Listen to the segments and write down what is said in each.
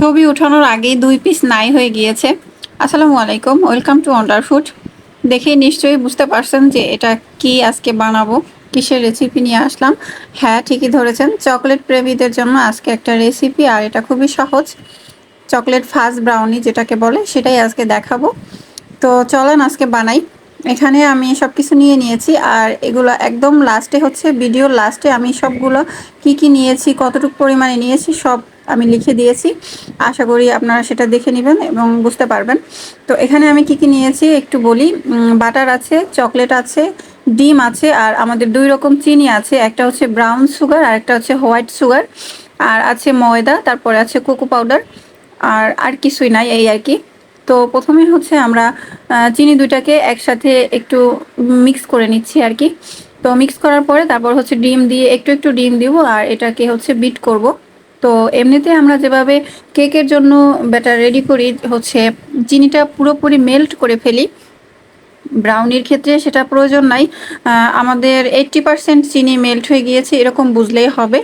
ছবি উঠানোর আগেই দুই পিস নাই হয়ে গিয়েছে। আসসালামু আলাইকুম ওয়েলকাম টু অন্ডার ফুড দেখে নিশ্চয়ই বুঝতে পারছেন যে এটা কি আজকে বানাবো, কিসের রেসিপি নিয়ে আসলাম। হ্যাঁ ঠিকই ধরেছেন চকলেট প্রেমীদের জন্য আজকে একটা রেসিপি আর এটা খুবই সহজ। চকলেট ফাস্ট ব্রাউনি যেটাকে বলে, সেটাই আজকে দেখাবো। তো চলেন আজকে বানাই। এখানে আমি সব কিছু নিয়ে নিয়েছি, আর এগুলো একদম লাস্টে হচ্ছে ভিডিও লাস্টে আমি সবগুলো কি কি নিয়েছি, কতটুকু পরিমাণে নিয়েছি, সব আমি লিখে দিয়েছি। আশা করি আপনারা সেটা দেখে নেবেন এবং বুঝতে পারবেন। তো এখানে আমি কি কি নিয়েছি একটু বলি। বাটার আছে, চকলেট আছে, ডিম আছে আর আমাদের দুই রকম চিনি আছে। একটা হচ্ছে ব্রাউন সুগার আর একটা হচ্ছে হোয়াইট সুগার। আর আছে ময়দা, তারপরে আছে কোকো পাউডার। আর আর কিছুই নাই এই আর কি। তো প্রথমে হচ্ছে আমরা চিনি দুইটাকে একসাথে একটু মিক্স করে নিচ্ছি আর কি। তো মিক্স করার পরে তারপর হচ্ছে ডিম দিয়ে একটু একটু ডিম দিব আর এটাকে হচ্ছে বিট করব। তো এমনিতে আমরা যেভাবে কেকের জন্য ব্যাটার রেডি করি, হচ্ছে চিনিটা পুরোপুরি মেল্ট করে ফেলি। ব্রাউনির ক্ষেত্রে সেটা প্রয়োজন নাই। আমাদের এইট্টি পারসেন্ট চিনি মেল্ট হয়ে গিয়েছে, এরকম বুঝলেই হবে।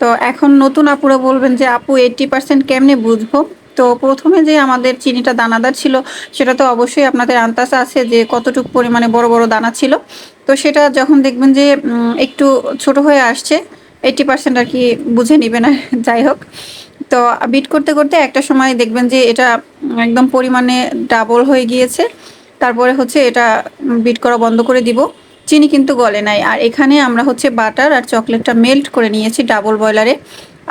তো এখন নতুন আপুরা বলবেন যে, আপু এইট্টি পারসেন্ট কেমনে বুঝব? তো প্রথমে যে আমাদের চিনিটা দানাদার ছিল, সেটা তো অবশ্যই আপনাদের আন্দাজ আছে যে কতটুকু পরিমাণে বড় বড় দানা ছিল। তো সেটা যখন দেখবেন যে একটু ছোট হয়ে আসছে এইটটি পার্সেন্ট আর কি বুঝে নিবে না, যাই হোক। তো বিট করতে করতে একটা সময় দেখবেন যে এটা একদম পরিমাণে ডাবল হয়ে গিয়েছে। তারপরে হচ্ছে এটা বিট করা বন্ধ করে দিব। চিনি কিন্তু গলে নাই। আর এখানে আমরা হচ্ছে বাটার আর চকলেটটা মেল্ট করে নিয়েছি ডাবল বয়লারে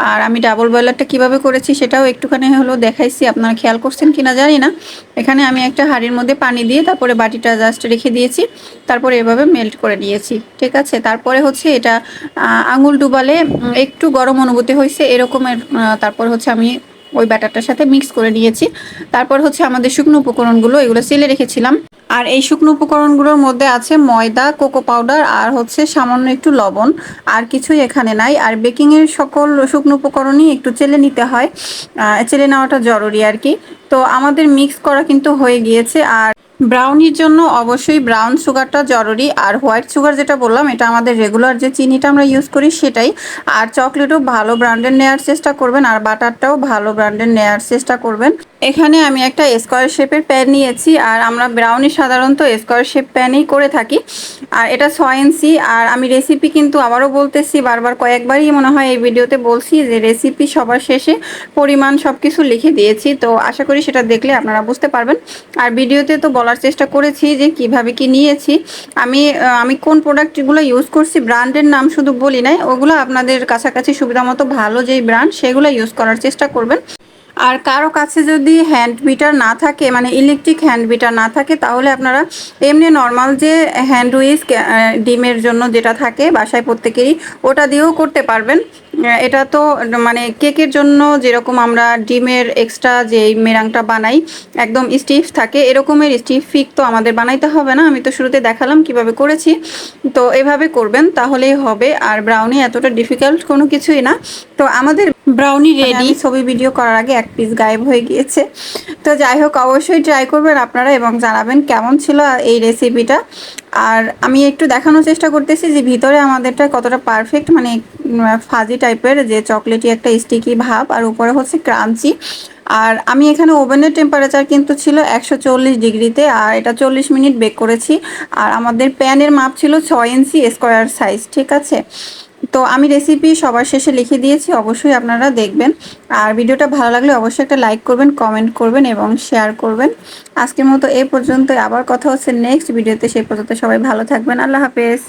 আর আমি ডাবল বয়লারটা কীভাবে করেছি সেটাও একটুখানি হলো দেখাইছি। আপনারা খেয়াল করছেন কিনা জানি না। এখানে আমি একটা হাঁড়ির মধ্যে পানি দিয়ে তারপরে বাটিটা জাস্ট রেখে দিয়েছি। তারপরে এভাবে মেল্ট করে নিয়েছি, ঠিক আছে? তারপরে হচ্ছে এটা আঙুল ডুবালে একটু গরম অনুভূতি হয়েছে এরকমের তারপর হচ্ছে আমি ওই ব্যাটারটার সাথে মিক্স করে নিয়েছি। তারপর হচ্ছে আমাদের শুকনো উপকরণগুলো, এগুলো সেলে রেখেছিলাম। আর এই শুকনো উপকরণগুলোর মধ্যে আছে ময়দা, কোকো পাউডার আর হচ্ছে সামান্য একটু লবণ। আর কিছুই এখানে নাই। আর বেকিংয়ের সকল শুকনো উপকরণই একটু চেলে নিতে হয়। চেলে নেওয়াটা জরুরি আর কি। তো আমাদের মিক্স করা কিন্তু হয়ে গিয়েছে। আর ব্রাউনির জন্য অবশ্যই ব্রাউন সুগারটা জরুরি। আর হোয়াইট সুগার যেটা বললাম, এটা আমাদের রেগুলার যে চিনিটা আমরা ইউজ করি সেটাই। আর চকলেটও ভালো ব্র্যান্ডের নেওয়ার চেষ্টা করবেন, আর বাটারটাও ভালো ব্র্যান্ডের নেওয়ার চেষ্টা করবেন। এখানে আমি একটা স্কোয়ার শেপের প্যান নিয়েছি, আর আমরা ব্রাউনি সাধারণত স্কোয়ার শেপ প্যানেই করে থাকি। আর এটা ছয় ইঞ্চি, আর আমি রেসিপি কিন্তু আবারও বলতেছি, বারবার কয়েকবারই মনে হয় এই ভিডিওতে বলছি যে রেসিপি সবার শেষে পরিমাণ সব কিছু লিখে দিয়েছি। তো আশা করি সেটা দেখলে আপনারা বুঝতে পারবেন। আর ভিডিওতে তো বলার চেষ্টা করেছি যে কীভাবে কি নিয়েছি। আমি আমি কোন প্রোডাক্টগুলো ইউজ করছি ব্র্যান্ডের নাম শুধু বলি নাই, ওগুলো আপনাদের কাছাকাছি সুবিধা মতো ভালো যেই ব্র্যান্ড সেগুলো ইউজ করার চেষ্টা করবেন। আর কারও কাছে যদি হ্যান্ড বিটার না থাকে মানে ইলেকট্রিক হ্যান্ড বিটার না থাকে, তাহলে আপনারা এমনি নর্মাল যে হ্যান্ড উইস ডিমের জন্য যেটা থাকে বাসায় প্রত্যেকেরই, ওটা দিয়েও করতে পারবেন। এটা তো মানে কেকের জন্য যেরকম আমরা ডিমের এক্সট্রা যে মেরাংটা বানাই, একদম স্টিফ থাকে, এরকমের স্টিফ ফিক তো আমাদের বানাইতে হবে না। আমি তো শুরুতে দেখালাম কীভাবে করেছি। তো এভাবে করবেন, তাহলেই হবে। আর ব্রাউনি এতটা ডিফিকাল্ট কোনো কিছুই না। তো আমাদের ব্রাউনি রেডি ছবি ভিডিও করার আগে এক পিস গায়েব হয়ে গিয়েছে। তো যাই হোক অবশ্যই ট্রাই করবেন আপনারা এবং জানাবেন কেমন ছিল এই রেসিপিটা আর আমি একটু দেখানোর চেষ্টা করতেছি যে ভিতরে আমাদেরটা কতটা পারফেক্ট মানে ফাজি টাইপের যে চকলেটি একটা স্টিকি ভাব আর উপরে হচ্ছে ক্রাঞ্চি আর আমি এখানে ওভেনের টেম্পারেচার কিন্তু ছিল একশো চল্লিশ ডিগ্রিতে আর এটা চল্লিশ মিনিট বেক করেছি। আর আমাদের প্যানের মাপ ছিল ছয় ইঞ্চি স্কোয়ার সাইজ ঠিক আছে? তো আমি রেসিপি সবার শেষে লিখে দিয়েছি, অবশ্যই আপনারা দেখবেন। আর ভিডিওটা ভালো লাগলে অবশ্যই একটা লাইক করবেন কমেন্ট করবেন এবং শেয়ার করবেন। আজকের মতো এ পর্যন্ত আবার কথা হচ্ছে নেক্সট ভিডিওতে সেই পর্যন্ত সবাই ভালো থাকবেন, আল্লাহ হাফেজ।